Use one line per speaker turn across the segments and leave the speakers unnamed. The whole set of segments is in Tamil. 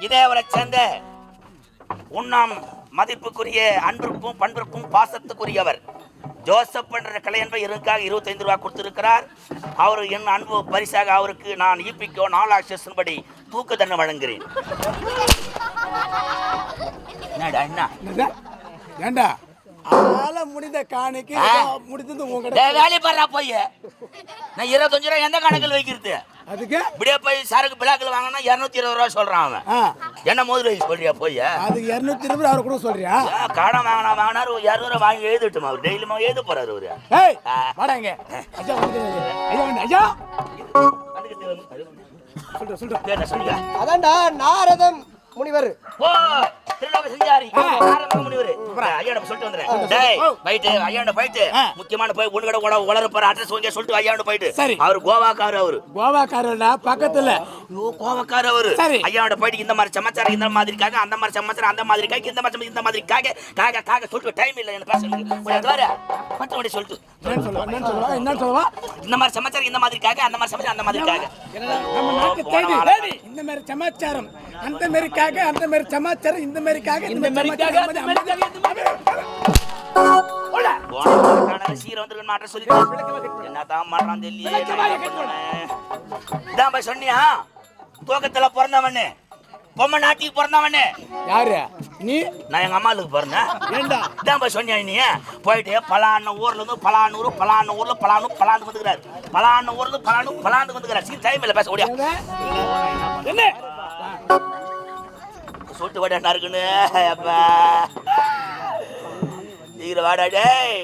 இதே அவரை சேர்ந்த உண்ணாம் மதிப்புக்குரிய அன்பிற்கும் பண்பிற்கும் பாசத்துக்குரியவர். ஜோசப் என்ற கலையன்பை இருக்காக இருபத்தைந்து ரூபா கொடுத்திருக்கிறார். அவர் என் அன்பு பரிசாக அவருக்கு நான் ஈபிக்கோ நாலு படி தூக்கு தண்டனை வழங்குகிறேன். என்னடா என்ன?
ஆள முடிந்த காணிக்கு முடிந்தது உங்ககிட்ட.
வேலையை பாடுறா போய். நான் இருபத்தஞ்சு ரூபா எந்த கணக்கில் வைக்கிறது?
அதுக்கு?
இப்படியே போய் சரக்கு பிளாக்கில் வாங்கினா இரநூத்தி இருபது ரூபா சொல்றான் அவன். என்ன மோதிர வயசு சொல்றியா போய்?
அதுக்கு இருநூத்தி இருபது அவர் கூட சொல்றியா?
கடன் வாங்கினா வாங்கினாரு இரநூறு வாங்கி எழுதிட்டுமா அவர்? டெய்லியுமா எழுத போறாரு அவரு?
ஏய்
ஆ.
வாடா இங்க. ஐயா ஐயா ஐயா. சொல்றேன் சொல்றேன்
பேர்
அதான்டா நாரதம் முனிவர்.
ஓ திருலோக செஞ்சாரி. ஆரம்ப முனிவரு ஐயாண்ட சொல்லிட்டு வந்துறேன் டேய் போயிட்டு ஐயாண்ட போயிட்டு. முக்கியமான போய் ஒண்ணு கடை உட உளர போற அட்ரஸ் வாங்க சொல்லிட்டு ஐயாண்ட போயிட்டு.
சரி.
அவர் கோவாக்காரர் அவரு.
கோவாக்காரடா பக்கத்துல.
ஐயோ கோவக்கார அவரு. ஐயாவோட போயிட்டு இந்த மாதிரி சமாச்சாரம் இந்த மாதிரிக்காக அந்த மாதிரி சமாச்சாரம் அந்த மாதிரி காய்க்கு இந்த மாதிரி இந்த மாதிரி காக காக காக சொல்லிட்டு டைம் இல்லை என்ன பேசுறதுக்கு வர பத்து மணி சொல்லிட்டு.
என்னன்னு சொல்லுவா
இந்த மாதிரி சமாச்சாரம் இந்த மாதிரி காக அந்த மாதிரி சமாச்சாரம் அந்த மாதிரி காக
நம்ம நாட்டு
போன
தேடி
வாரம்
இந்த மாதிரி சமாச்சாரம் அந்த மாதிரிக்காக அந்த மாதிரி சமாச்சாரம் இந்த மாதிரிக்காக இந்த மாதிரி
சீரை வந்திருக்குன்னு மாட்ட சொல்லிட்டு. என்னதான் பண்றான் தெரியல. இதான் போய் சொன்னியா? தூக்கத்துல பிறந்தவனு. பொம்மை நாட்டிக்கு பிறந்தவனு.
யாரு? நீ?
நான் எங்க அம்மாளுக்கு பிறந்தேன்.
ஏண்டா?
இதான் போய் சொன்னியா நீ? போயிட்டு பலான ஊர்ல இருந்து பலான ஊர் பலான ஊர்ல பலானு பலாந்து வந்துக்கிறாரு. பலான ஊர்ல இருந்து பலானு பலாந்து வந்துக்கிறாரு. சீ டைம் இல்ல பேச ஓடியா.
என்ன?
சொல்லிட்டு வாடா இருக்குன்னு? அப்பா சீக்கிரம் வாடா டேய்?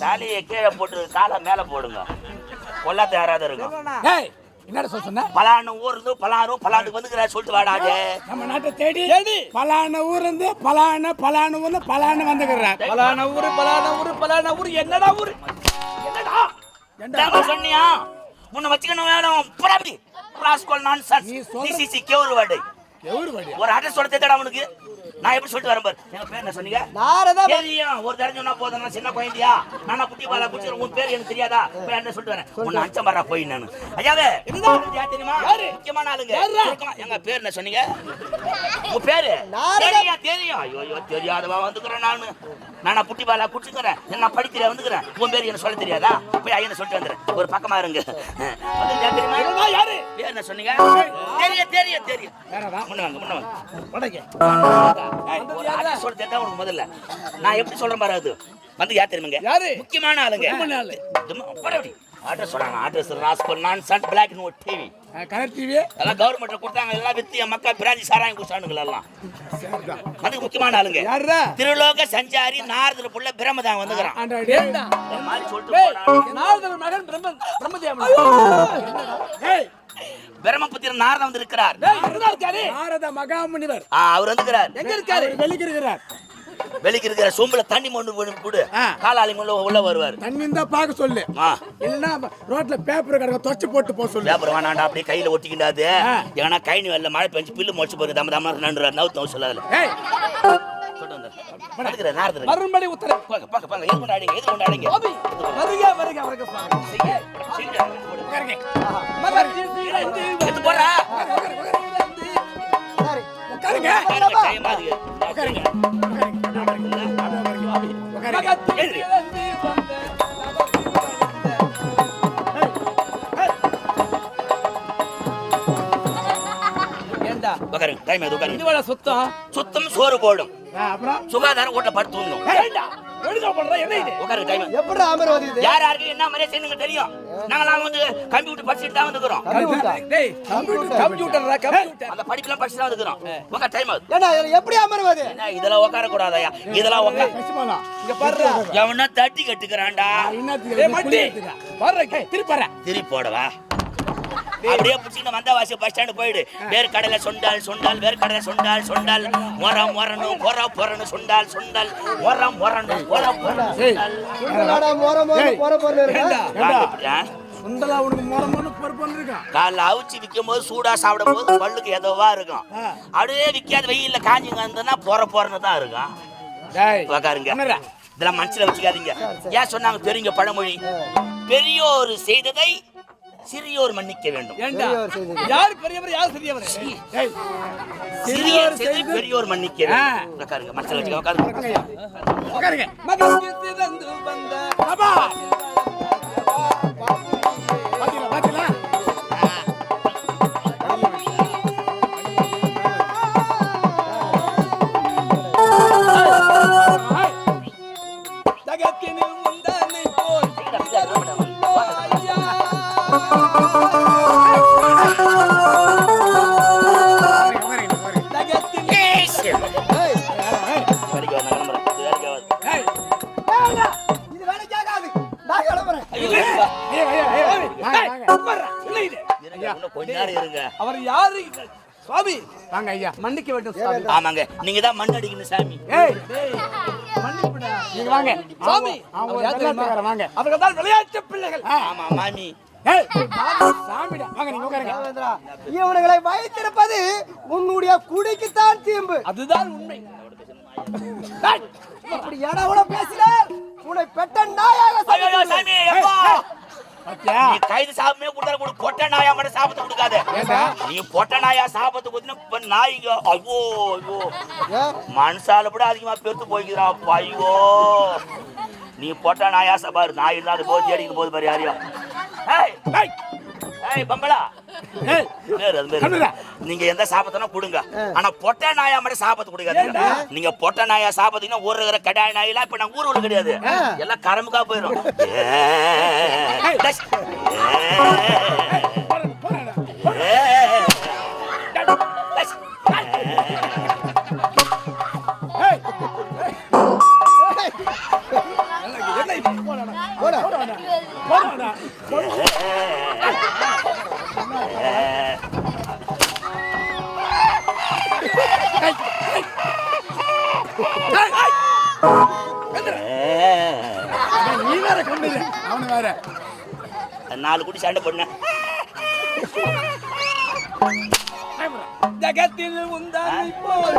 தாலியை கீழே போட்டு காலை மேல போடுங்க. கொல்லாத்த யாராவது இருக்கும்
ஏய் என்னடா சொல்ல சொன்ன?
பலான ஊர் இருந்து பலானும் பலாண்டுக்கு வந்துக்கிறாரு சொல்லிட்டு வாடா டேய்
நம்ம நாட்டை தேடி பலான ஊர் இருந்து பலான பலான ஊர்ல பலான வந்துக்கிறான்
பலான ஊரு பலான ஊரு பலான ஊரு என்னடா ஊரு?
என்னடா? சொன்னியா? உன்னை வச்சுக்கணும் வேணும். புறாபடி ராஸ்கோல் நான்சென்ஸ்
நீ
டிசிசி கேவரு வாடை ஒரு அட்ரஸ் சொல்ல தேடா அவனுக்கு. நான் எப்படி சொல்லிட்டு வரேன் பாரு. எங்க பேர் என்ன சொன்னீங்க? தெரியும் ஒரு தடவை சொன்னா போதும்? சின்ன குழந்தையா? நானா குட்டி பாலா குடிச்சு உன் பேர் எனக்கு தெரியாதா? போய் என்ன சொல்லிட்டு வரேன்? உன்னை அஞ்சம் வரா போய் நானு. ஐயாவே தெரியுமா? முக்கியமான ஆளுங்க. எங்க பேர் என்ன சொன்னீங்க? உன் பேரு?
நாரதம்.
தெரியும் தெரியும். ஐயோ தெரியாதவா வந்துக்கிறேன் நானு. நானா புட்டி பாலா குடிச்சுக்கிறேன் என்ன படிக்கிற வந்துக்கிறேன்? உன் பேர் என்ன சொல்ல தெரியாதா? போய் ஐயனை சொல்லிட்டு வந்துடுறேன் ஒரு பக்கமா இருங்க. தெரியுமா? யாரு? பேர் என்ன சொன்னீங்க? தெரியும் தெரியும் தெரியும். முன்ன வாங்க முன்ன வாங்க. சொல்ல தெரிஞ்சா உனக்கு முதல்ல. நான் எப்படி சொல்றேன் பாரு அது? வந்து யார் தெரியுமாங்க?
யாரு?
முக்கியமான ஆளுங்க. அட்ரஸ் சொன்னாங்க அட்ரஸ் ராஸ்கோல் நான் Sun black and white TV
colour TV
எல்லாம் கவர்மெண்ட்ல கொடுத்தாங்க. எல்லாம் வித்து என் மக்கா பிராஞ்சி சாராயம் குடிச்சானுங்க எல்லாம். அதுக்கு முக்கியமான ஆளுங்க.
யாருடா?
திருலோக சஞ்சாரி நாரதர் புள்ள பிரமதான் வந்துக்கிறான். சொல்லிட்டு.
நாரதர் மகன் பிரம்ம பிரம்மதேவன்
ஏய்
பிரம்மபுத்திரன் நாரதன் வந்து இருக்கிறார்
நாரத மகாமுனிவர்.
அவர் வந்துக்கிறார்
எங்க இருக்காரு
அவர் வெளிக்கிருக்கிறார்.
வெளிக்கு இருக்கிற சொம்புல தண்ணி மொண்டு கொடு. காலாளி உள்ள உள்ள வருவார்.
தண்ணி தான் பார்க்க சொல்லு. இல்லைன்னா ரோட்ல பேப்பர் கிடக்க தொச்சு போட்டு போக சொல்லு.
பேப்பர் வேணாண்டா அப்படியே கையில ஒட்டிக்கிண்டாது
ஆ.
ஏன்னா கை நீ வரல மழை பெஞ்சு பில்லு முடிச்சு போகுது தம்ம தம்ம நன்று நவுத்து நவு சொல்லாதுல.
மறுபடி உத்தரவு.
பாக்க பாக்க பாக்க எது கொண்டாடிங்க எது கொண்டாடிங்க?
வருக வருக
செய்ய செய்ய. போறா
உட்காருங்க உட்காருங்க உட்காருங்க.
உட்காருங்க. டைம் உட்காருங்க
சுத்தம்
சோறு போடும். சுகாதாரம் வீட்டை படுத்து தூங்கணும்.
என்ன இது?
உட்காருங்க டைம்
எப்படி அமர்வது இது?
யார் யாருக்கு என்ன மரியாதை செய்யணுங்க தெரியும். நாங்களாம் வந்து கம்ப்யூட்டர் படிச்சுட்டு தான் வந்துக்கிறோம்.
கம்ப்யூட்டர்?
அந்த படிப்புலாம் படிச்சுட்டு தான் வந்துக்கிறோம். உட்கார் டைம் ஆகுது
எப்படி அமர்வது
என்ன இதெல்லாம் உட்கார கூடாதயா இதெல்லாம் உட்கார.
இங்க
எவனா தட்டி கட்டுக்கிறான்டா?
திருப்பற
திருப்பி போடவா? அப்படியே பிடிச்சிட்டு வந்தவாசி பஸ் ஸ்டாண்டு போயிடு. வேறு கடையில சொண்டால் சொண்டால் வேறு கடையில சொண்டால் சொண்டால் மொரம் மொரணும் பொற பொறணும் சொண்டால் சொண்டால் மொரம் மொரணும் பொற பொறணும் சொண்டால்
சுண்டலாடா மோர மோர
ஏய்.
போற போற இருக்கா?
காலைல
உனக்கு மோரமான இருக்கான்
அவிச்சு விற்கும் போது சூடா சாப்பிடும் போது பல்லுக்கு எதோவா இருக்கும். அப்படியே விற்காத வெயில்ல காஞ்சிங்க இருந்ததுன்னா பொற பொறன்னு தான் இருக்கும்.
டேய்
உக்காருங்க. இதெல்லாம் மனசுல வச்சுக்காதீங்க. ஏன் சொன்னாங்க பெரியங்க பழமொழி? பெரியோர் செய்ததை சிறியோர் மன்னிக்க வேண்டும்.
யார் பெரியவர் யார் சிறியவர்?
சிறியோர் செய்ததை பெரியோர் மன்னிக்க வேண்டும். உட்காருங்க மனசுல வச்சுக்க உட்காருங்க.
உட்காருங்க.
மகனுக்கு சிறந்து வந்த
கொஞ்ச நேரம் இருங்க.
அவர் யாரு? சுவாமி
வாங்க ஐயா
மன்னிக்க வேண்டும் சுவாமி.
ஆமாங்க. நீங்க தான் மண் அடிக்கணும் சாமி.
ஏய் நீங்க வாங்க.
சுவாமி
அவங்க வாங்க.
அவர்கள் தான் விளையாட்டு பிள்ளைகள்.
ஆமா மாமி.
ஏய் சாமிடா. வாங்க நீங்க உட்காருங்க.
இவனுங்களை வைத்திருப்பது உன்னுடைய குடிக்குத்தான் தீம்பு.
அதுதான் உண்மை.
இப்படி எடவுட பேசினார். உன்னை பெட்ட நாயாக
சாமி நீ கைது சாபமே கொடுத்தாலும் கொடு. பொட்ட நாயா மட்டும் சாபத்தை கொடுக்காத? நீ பொட்ட நாயா சாபத்தை கொடுத்தா நாய்ங்க ஐயோ ஐயோ
ஏன்?
மனசால கூட அதிகமா பெருத்து போய்க்கிறா ஐயோ நீ பொட்ட நாயா சபாரு நாய் இல்லாத போது தேடிக்கு போது பாரு யாரையும். நீங்க எந்த சாபத்தினா கொடுங்க. ஆனா பொட்ட நாயா மட்டும் சாபத்து கொடுக்காதீங்க. நீங்க பொட்ட நாயா சாபத்தீங்கன்னா ஊர்ல இருக்கிற கடாய் நாயெல்லாம் இப்ப நாங்க ஊர் கிடையாது. எல்லாம் கரமுக்கா போயிடும் ஏய்,
நீ வேற கொண்டு அவனு வேற
நாலு குடி சண்டை பண்ண
ஜகத்தில் முந்தானை போல்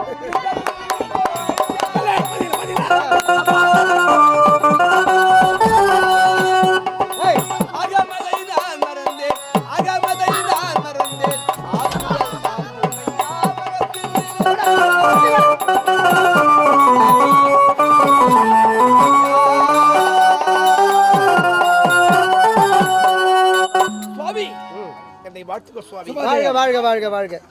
வாழ்க வாழ்க.